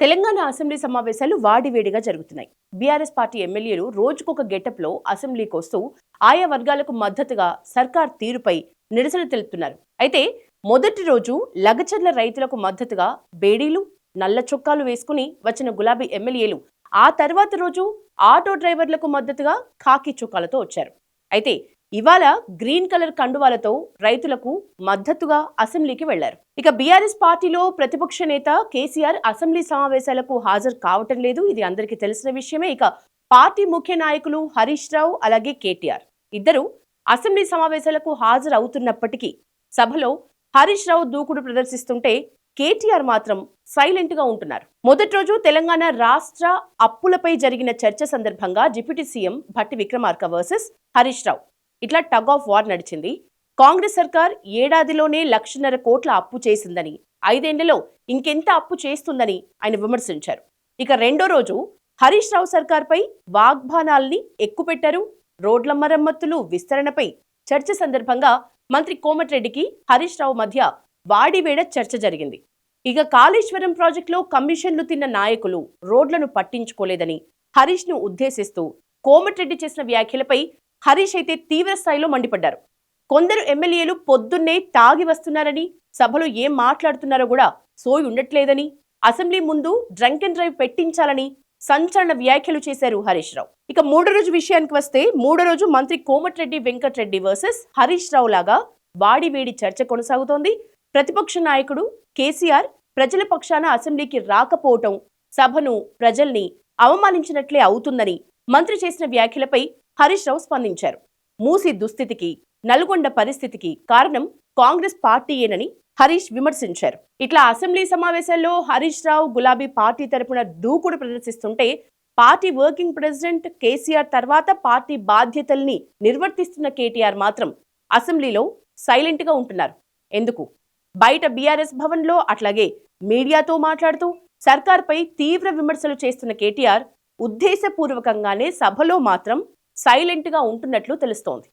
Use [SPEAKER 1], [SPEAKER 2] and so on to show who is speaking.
[SPEAKER 1] Telangana assembly సమావేశాలు వాడివేడిగా జరుగుతున్నాయి. BRS party ఎమ్మెల్యేలు రోజుకొక గెటప్లో అసెంబ్లీకి వస్తూ ఆయా వర్గాలకు మద్దతుగా సర్కార్ తీరుపై నిరసన తెలుపుతున్నారు. అయితే మొదటి రోజు లగచర్ల రైతులకు మద్దతుగా బేడీలు నల్ల చొక్కాలు వేసుకుని వచ్చిన గులాబీ ఎమ్మెల్యేలు ఆ తర్వాత రోజు ఆటో డ్రైవర్లకు మద్దతుగా ఖాకీ చొక్కాలతో వచ్చారు. అయితే ఇవాళ గ్రీన్ కలర్ కండువాలతో రైతులకు మద్దతుగా అసెంబ్లీకి వెళ్ళారు. ఇక బీఆర్ఎస్ పార్టీలో ప్రతిపక్ష నేత కేసీఆర్ అసెంబ్లీ సమావేశాలకు హాజరు కావటం లేదు. ఇది అందరికీ తెలిసిన విషయమే. ఇక పార్టీ ముఖ్య నాయకులు హరీష్ రావు అలాగే కేటీఆర్ ఇద్దరు అసెంబ్లీ సమావేశాలకు హాజరు అవుతున్నప్పటికీ సభలో హరీష్ రావు దూకుడు ప్రదర్శిస్తుంటే కేటీఆర్ మాత్రం సైలెంట్గా ఉంటున్నారు. మొదటి రోజు తెలంగాణ రాష్ట్ర అప్పులపై జరిగిన చర్చ సందర్భంగా deputy CM Bhatti Vikramarka versus Harish Rao ఇట్లా టగ్ ఆఫ్ వార్ నడిచింది. కాంగ్రెస్ సర్కార్ ఏడాదిలోనే లక్షన్నర కోట్ల అప్పు చేసిందని ఐదేళ్ళలో ఇంకెంత అప్పు చేస్తుందని ఆయన విమర్శించారు. ఇక రెండో రోజు హరీష్ రావు సర్కార్పై వాగ్బానాల్ని ఎక్కుపెట్టారు. రోడ్ల మరమ్మతులు విస్తరణపై చర్చ సందర్భంగా మంత్రి కోమటిరెడ్డికి హరీష్ రావు మధ్య వాడివేడ చర్చ జరిగింది. ఇక కాళేశ్వరం ప్రాజెక్టులో కమిషన్లు తిన్న నాయకులు రోడ్లను పట్టించుకోలేదని హరీష్ను ఉద్దేశిస్తూ కోమటిరెడ్డి చేసిన వ్యాఖ్యలపై హరీష్ అయితే తీవ్ర స్థాయిలో మండిపడ్డారు. కొందరు ఎమ్మెల్యేలు పొద్దున్నే తాగి వస్తున్నారని సభలో ఏం మాట్లాడుతున్నారో కూడా సోయి ఉండట్లేదని అసెంబ్లీ ముందు డ్రంక్ అండ్ డ్రైవ్ పెట్టించాలని సంచలన వ్యాఖ్యలు చేశారు హరీష్ రావు. ఇక మూడో రోజు విషయానికి వస్తే మూడో రోజు మంత్రి కోమటిరెడ్డి వెంకటరెడ్డి వర్సెస్ హరీష్ రావు లాగా వాడివేడి చర్చ కొనసాగుతోంది. ప్రతిపక్ష నాయకుడు కేసీఆర్ ప్రజల పక్షాన అసెంబ్లీకి రాకపోవటం సభను ప్రజల్ని అవమానించినట్లే అవుతుందని మంత్రి చేసిన వ్యాఖ్యలపై హరీష్ రావు స్పందించారు. మూసి దుస్థితికి నల్గొండ పరిస్థితికి కారణం కాంగ్రెస్ పార్టీయేనని హరీష్ విమర్శించారు. ఇట్లా అసెంబ్లీ సమావేశాల్లో హరీష్ రావు గులాబీ పార్టీ తరపున దూకుడు ప్రదర్శిస్తుంటే పార్టీ వర్కింగ్ ప్రెసిడెంట్ కేసీఆర్ తర్వాత పార్టీ బాధ్యతల్ని నిర్వర్తిస్తున్న కేటీఆర్ మాత్రం అసెంబ్లీలో సైలెంట్గా ఉంటున్నారు. ఎందుకు? బయట బీఆర్ఎస్ భవన్లో అట్లాగే మీడియాతో మాట్లాడుతూ సర్కార్పై తీవ్ర విమర్శలు చేస్తున్న కేటీఆర్ ఉద్దేశపూర్వకంగానే సభలో మాత్రం సైలెంట్గా ఉంటున్నట్లు తెలుస్తోంది.